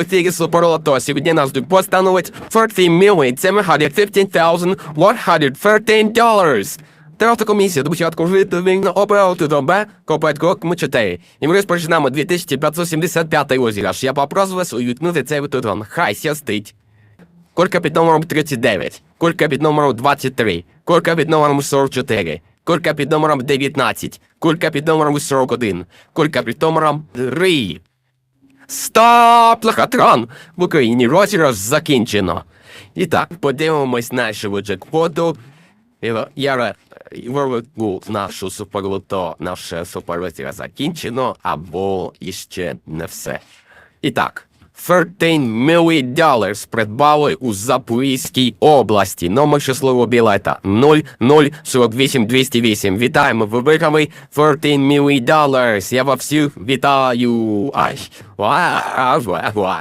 Ефірі Суперлото. Сьогодні нас тут постановить 30 million 715,113 dollars. Третя комісія до початку житовільно операту до Б, копать крок ми 4. І ми розпочинаємо 2575 розіграш. Я попросив вас увікнути цей витутон. Хай сястить. Колька під номером 39, колька під номером 23, колька під номером 44, колька під номером 19, колька під номером 41, колька під номером 3. Стоп! Лохотрон! В Україні розіграш закінчено. І так, подивимось нашого джекпоту. Я- виробку нашу суперлото, наше суперлотіра закінчено, або іще не все. І так, 13 million dollars придбали у Запорізькій області. Номер щасливого білета 0048208. Вітаємо, ви виграли 13 million dollars. Я вас всіх вітаю. Ай. Ва, ва, ва.